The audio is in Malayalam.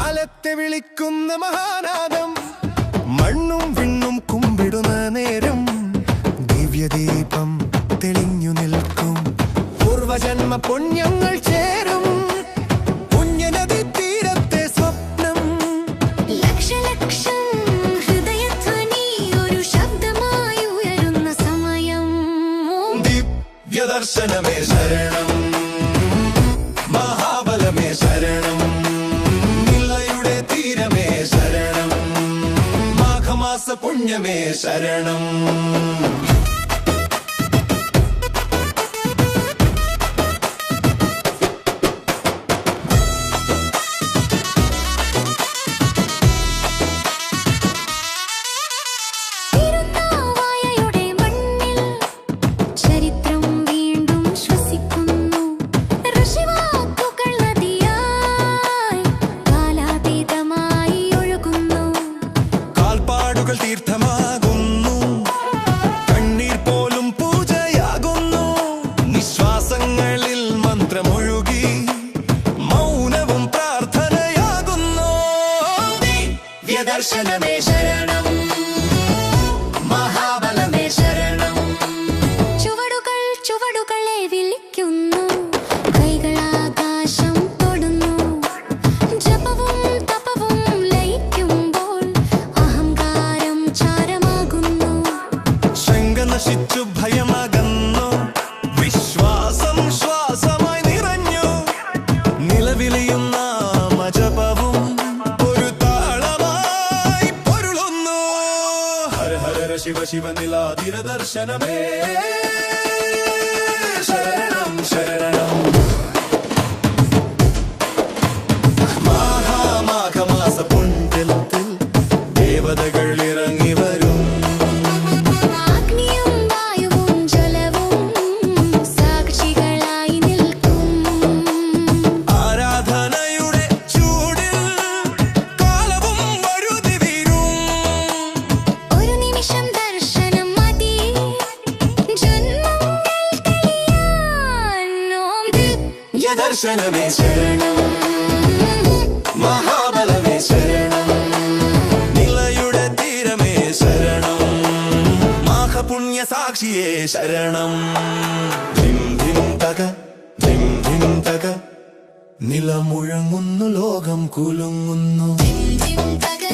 കാലത്തെ വിളിക്കുന്ന മഹാനാദം. മണ്ണും വിണ്ണും കുമ്പിടുന്ന നേരം. ദിവ്യദീപം തെളിഞ്ഞു നിൽക്കും. പൂർവജന്മ പുണ്യങ്ങൾ ചേരും. പുണ്യനദി തീരത്തെ സ്വപ്നം ലക്ഷലക്ഷം ഹൃദയധ്വനി ഒരു ശബ്ദമായി ഉയരുന്ന സമയം. ദിവ്യദർശനമേ ശരണം. മാഘമാസ പുണ്യമേ ശരണം. കണ്ണീർ പോലും പൂജയാകുന്നു. നിശ്വാസങ്ങളിൽ പ്രാർത്ഥനയാകുന്നു. ശരണം சிவ சிவ நிலாதிர தர்சனமே சரணம் சரணம். மாகா மாக மாச பொன் தெலுத்தில் ദർശനമേ ശരണം. മഹാബലമേ ശരണം. നിലയുടെ തീരമേ ശരണം. മാഹപുണ്യ സാക്ഷിയേ ശരണം. ധിം ധിം തക ധിം ധിം നിലമുഴങ്ങുന്നു ലോകം കുലുങ്ങുന്നു. ദിം ദിം തക